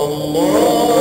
الله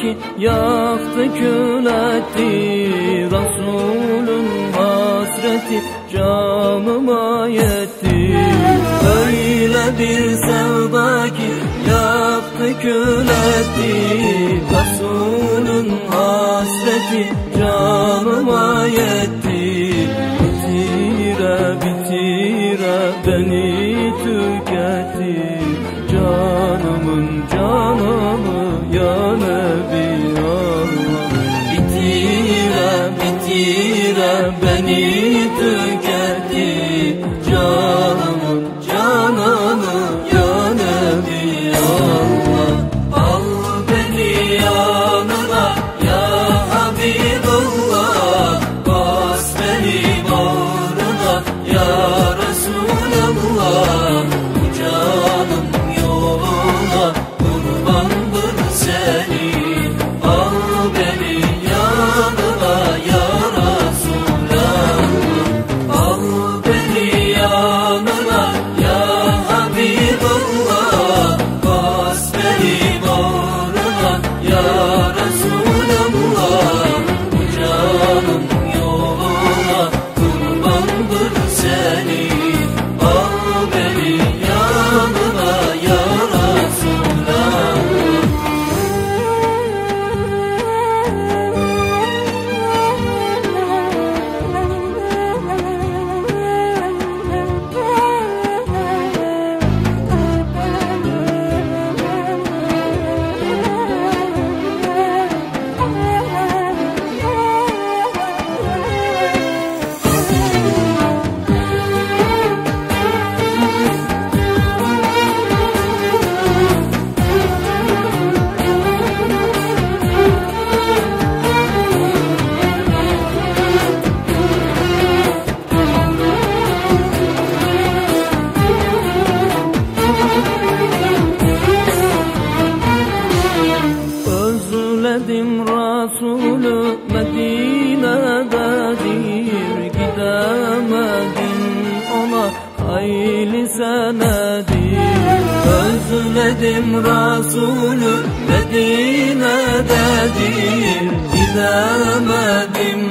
ki yaktı kül etti Resulün hasreti canıma yetti. Öyle bir sevda ki yaktı kül etti Resulün hasreti canıma yetti Senhor. Resulü Medine'dedir Gidemedim. Ona hayli senedir Özledim Resulü Medine'dedir Gidemedim.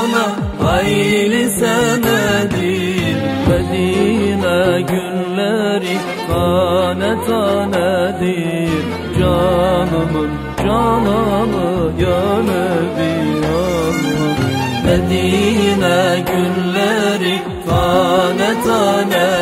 Ona hayli senedir Medine günleri tane tanedir. Canımın Canalı ya Nebi Allah Medine günleri tane tane